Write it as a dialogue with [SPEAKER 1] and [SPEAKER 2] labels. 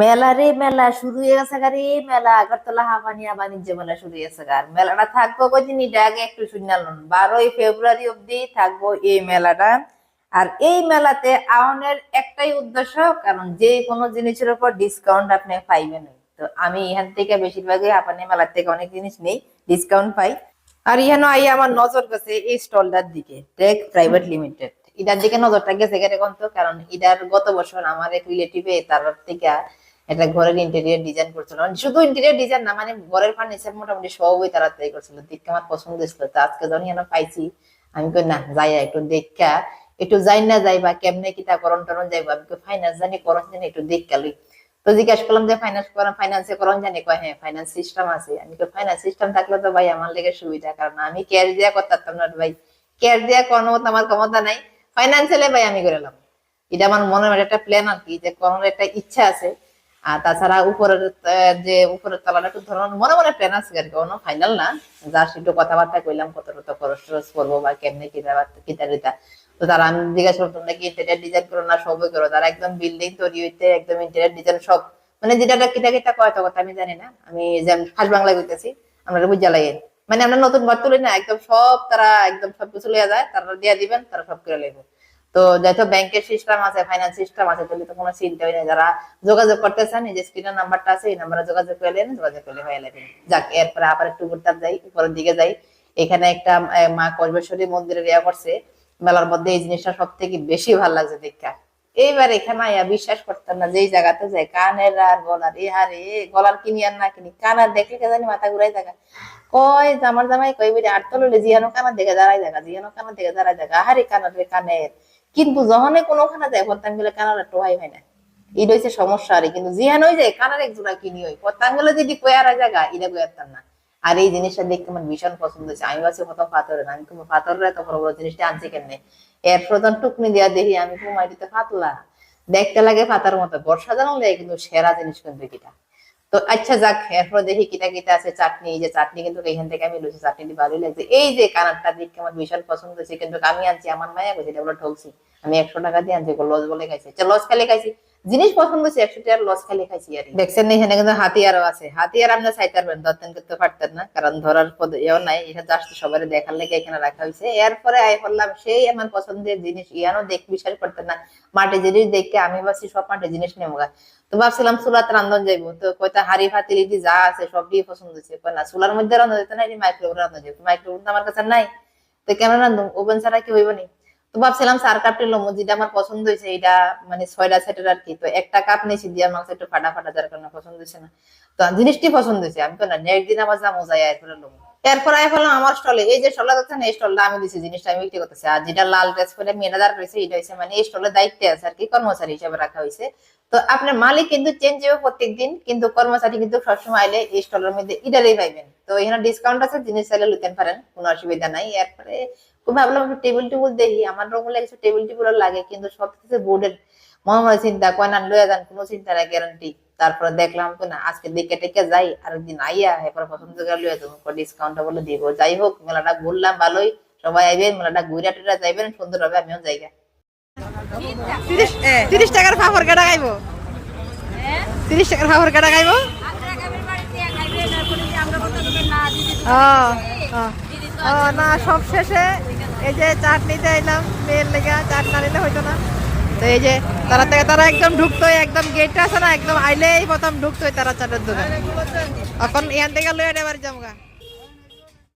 [SPEAKER 1] মেলা রে, মেলা শুরু হয়ে গেছে গা রে, মেলা আগরতলা হাফানিয়া বাণিজ্য মেলা শুরু হয়ে গেছে গা। আর মেলাটা থাকব কদিন, এটা আগে একটু শুনলাম বারোই ফেব্রুয়ারি অব্দি থাকব এই মেলাটা। আর এই মেলাতে আওনের একটাই উদ্দেশ্য, কারণ যে কোনো জিনিসের উপর ডিসকাউন্ট আপনি পাইবেন তো আমি এখান থেকে বেশিরভাগই হাফানি মেলার থেকে অনেক জিনিস নেই ডিসকাউন্ট পাই। আর ইহানো আই আমার নজর গেছে এই স্টলটার দিকে, টেক প্রাইভেট লিমিটেড। এটার দিকে নজরটা গেছে কারণ এটার গত বছর আমার এক রিলেটিভে তার থেকে একটা ঘরের ইন্টেরিয়র ডিজাইন করছিল। মানে শুধু ইন্টেরিয়র ডিজাইন না মানে ঘরের ফার্নিচার মোটামুটি সবই তারা তৈরি করছিল। দেখতে আমার পছন্দ ছিল তো আজকে যখন এখানে পাইছি, আমি কই, না, যাই একটু দেখা। একটু যাই না যাই বা কেমনে কিতা করণ টরণ যাইবো? আমি কই ফাইন্যান্স জানি, করণ জানি, একটু দেখা লই। তো জিজ্ঞাসা করলাম যে ফাইন্যান্স করেন ফাইন্যান্সে করণ জানি? কয় হ্যাঁ ফাইন্যান্স সিস্টেম আছে। আমি কই ফাইন্যান্স সিস্টেম থাকলে তো ভাই আমার লেগে সুবিধা, কারণ আমি ক্যাশ দিয়া করতাম না ভাই। ক্যাশ দিয়া কোনো আমার ক্ষমতা নাই। ফাইন্যান্সিয়ালে ভাই আমি করে এলাম এটা আমার মধ্যে একটা প্ল্যান আর কি, যে করার একটা ইচ্ছা আছে। আর তাছাড়া উপরের যে উপরের তলাটা একটু ধরুন মনে মনে প্ল্যান আছে আর কি, কোনো ফাইনাল না। জাস্ট একটু কথাবার্তা কইলাম, কত কত খরচ টরচ করব বা কেমনে কিতা কিতা দিতা তো তারা আমি জিজ্ঞাসা করতাম নাকি ইন্টেরিয়ার ডিজাইন করো না সবই করো? তারা একদম বিল্ডিং তৈরি হইতে একদম ইন্টেরিয়ার ডিজাইন সব মানে যেটা কিটা কিটা কয়তো কথা আমি জানি না। আমি যেমন ফার্স্ট বাংলায় কইতেছি, আমরা বুঝা লাগে। মানে আমরা নতুন ঘর তুলি না, একদম সব তারা, একদম সবকিছু লিয়ে যায়, তারা দিয়ে দিবেন, তারা সব করে লাগবে তো যেহেতু ব্যাংকের সিস্টেম আছে ফাইন্যান্স সিস্টেম আছে, তাহলে তো কোনো চিন্তা হয় না যারা যোগাযোগ করতে চান এই যে স্ক্রিনের নাম্বারটা আছে, এই নাম্বারে যোগাযোগ করলে যোগাযোগ করলে হয়ে যাবে। যাক, এরপরে আবার একটু ঘুরতে যাই, উপরের দিকে যাই। এখানে একটা মা কল্পেশ্বরী মন্দিরের ইয়া করছে। মেলার মধ্যে এই জিনিসটা সব থেকে বেশি ভালো লাগছে দেখা এইবার এখানে আয়া বিশ্বাস করতাম না যেই জায়গাতে যায় কানের আর গলার, এ হারে গলার কিনি আর না কিনি কানার দেখলে কে জানি মাথা ঘুরাই থাকা। কয় জামার জামাই কই বেরি আট তলে জিয়ানো কানার দেখে দাঁড়াই থাকা জিয়ানো কানার দেখে দাঁড়াই থাকা, আহারে কানার রে কানের। কিন্তু যখনই কোনোখানে যায় পত্তাঙ্গুলে কানার টোয়াই হয় না। এটা হচ্ছে সমস্যা আরে, কিন্তু হয়ে যায় কানার এক জোড়া কিনি পত্তাঙ্গুলে যদি জায়গা এটা না। আর এই জিনিসটা দেখতে আমার ভীষণ পছন্দ হয়েছে। আমি ভাবছি প্রথম পাথরে না আমি কিন্তু পাথরের এত বড় বড় জিনিসটা আনছি কেমনে? এর প্রধান টুকনি দেওয়া দেখি আমি দিতে পাতলা। দেখতে লাগে পাতার মতো। বর্ষা জানালে কিন্তু সেরা জিনিস কিন্তু কিটা তো আচ্ছা যাক এরপর দেখি কিটা কিটা আছে চাটনি এই যে চাটনি কিন্তু এখান থেকে আমি লুচি চাটনিটি ভালোই লাগছে এই যে কানারটা দেখতে আমার ভীষণ পছন্দ হয়েছে কিন্তু আমি আনছি আমার মায়া বলছে এটা বলে ঠকছি আমি একশো টাকা দিয়ে আনছি লস বলে খাইছি আচ্ছা লস খালি খাইছি জিনিস পছন্দ হয়েছে একশো টাকার লস খালি খাইছি আর দেখছেন এখানে কিন্তু হাতিয়ারও আছে। হাতিয়ার আপনি চাইতে পারবেন দর্তন করতে পারতেন না, কারণ ধরার পদ এও নাই, এটা জাস্ট সবার দেখার লেগে এখানে রাখা হয়েছে। এরপরে আই বললাম সেই আমার পছন্দের জিনিস ইয়ানো দেখ বিশ্বাস করতেন না। মাটি জিনিস দেখে আমি ভাবছি, সব মাটি জিনিস নেব। তো ভাবছিলাম চুলাতে রান্ধন যাইবো, তো কয়টা হাড়ি ফাতিলিটি যা আছে সব দিয়ে পছন্দ কয় না, চুলার মধ্যে রান্ধন যেত না এটি মাইক্রোওভেন রান্ধন যেত। মাইক্রোওভেন আমার কাছে নাই। তো কেন রান্ধুম ওভেন ছাড়া কি হইব নি? তো ভাবছিলাম চার কাপটি লমো যেটা আমার পছন্দ হয়েছে, এটা মানে ছয়টা সেটের আর কি। তো একটা কাপ নিয়েছি দিয়ে আমার একটু ফাটা ফাটা, যার কারণে পছন্দ হয়েছে না। তো জিনিসটি পছন্দ হয়েছে, আমি তো না, নেক্সট দিন আবার যাব, যাই এরপরে লমো এরপর আই ফেললাম আমার স্টলে, এই যে স্টলটা দেখছেন, এই স্টলটা আমি দিছি, জিনিসটা আমি বিক্রি করতেছি। আর যেটা লাল ড্রেস পরে মেয়েদার রয়েছে, এটা হয়েছে মানে এই স্টলের দায়িত্বে আছে আর কি, কর্মচারী হিসেবে রাখা হয়েছে। তো আপনার মালিক কিন্তু চেঞ্জ হবে প্রত্যেক দিন কিন্তু কর্মচারী কিন্তু সবসময় আইলে এই স্টলের মধ্যে ইডারেই পাইবেন। তো এখানে ডিসকাউন্ট আছে, জিনিস চাইলে লুতেন পারেন, কোনো অসুবিধা নাই। এরপরে ভাবলাম একটু টেবিল টেবিল দেখি। আমার রঙ কিছু টেবিল টেবিল লাগে কিন্তু সব কিছু বোর্ডের মনে মনে চিন্তা কয় না লয়ে যান কোনো চিন্তা নাই গ্যারান্টি তারপরে দেখলাম তো না আজকে দেখে টেকে যাই আরেকদিন আইয়া এরপর পছন্দ করে লয়ে যাব। ডিসকাউন্ট বলে দিব। যাই হোক মেলাটা ঘুরলাম ভালোই সবাই আইবেন মেলাটা ঘুরে টুরে যাইবেন সুন্দর হবে আমিও জায়গা
[SPEAKER 2] তিরিশ টাকার ফাফর কাটা খাইবো? তিরিশ টাকার ফাফর কাটা খাইবো? ও না, সব শেষে এই যে চাটনি এলাম, মেয়ের লেগা চাট না নিলে হইতো না। তো এই যে তারা থেকে তারা একদম ঢুকতো একদম গেটটা আছে না, একদম আইলেই প্রথম ঢুকতো তারা চাটের দোকান। এখন এখান থেকে লয়ে নেবার গা।